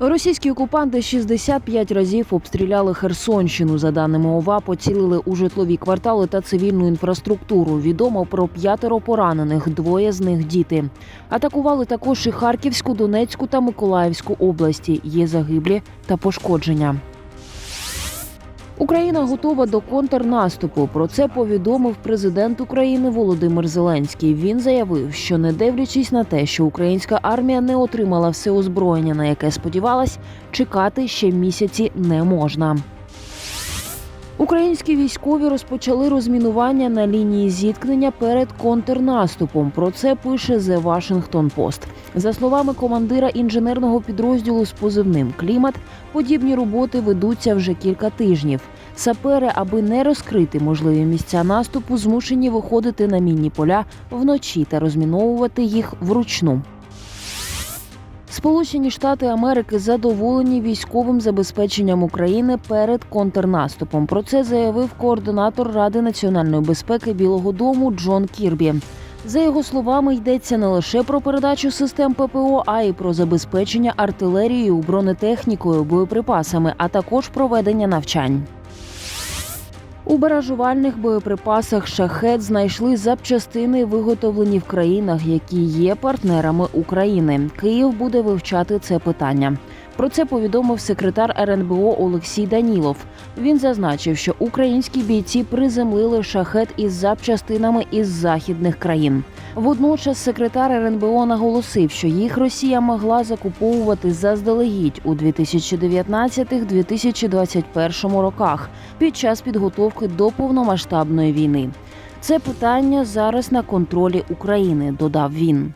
Російські окупанти 65 разів обстріляли Херсонщину. За даними ОВА, поцілили у житлові квартали та цивільну інфраструктуру. Відомо про п'ятеро поранених, двоє з них діти. Атакували також і Харківську, Донецьку та Миколаївську області. Є загиблі та пошкодження. Україна готова до контрнаступу. Про це повідомив президент України Володимир Зеленський. Він заявив, що не дивлячись на те, що українська армія не отримала все озброєння, на яке сподівалась, чекати ще місяці не можна. Українські військові розпочали розмінування на лінії зіткнення перед контрнаступом. Про це пише The Washington Post. За словами командира інженерного підрозділу з позивним Клімат, подібні роботи ведуться вже кілька тижнів. Сапери, аби не розкрити можливі місця наступу, змушені виходити на мінні поля вночі та розміновувати їх вручну. Сполучені Штати Америки задоволені військовим забезпеченням України перед контрнаступом. Про це заявив координатор Ради національної безпеки Білого Дому Джон Кірбі. За його словами, йдеться не лише про передачу систем ППО, а й про забезпечення артилерією, бронетехнікою, боєприпасами, а також проведення навчань. У баражувальних боєприпасах шахет знайшли запчастини, виготовлені в країнах, які є партнерами України. Київ буде вивчати це питання. Про це повідомив секретар РНБО Олексій Данілов. Він зазначив, що українські бійці приземлили шахет із запчастинами із західних країн. Водночас секретар РНБО наголосив, що їх Росія могла закуповувати заздалегідь у 2019-2021 роках під час підготовки до повномасштабної війни. Це питання зараз на контролі України, додав він.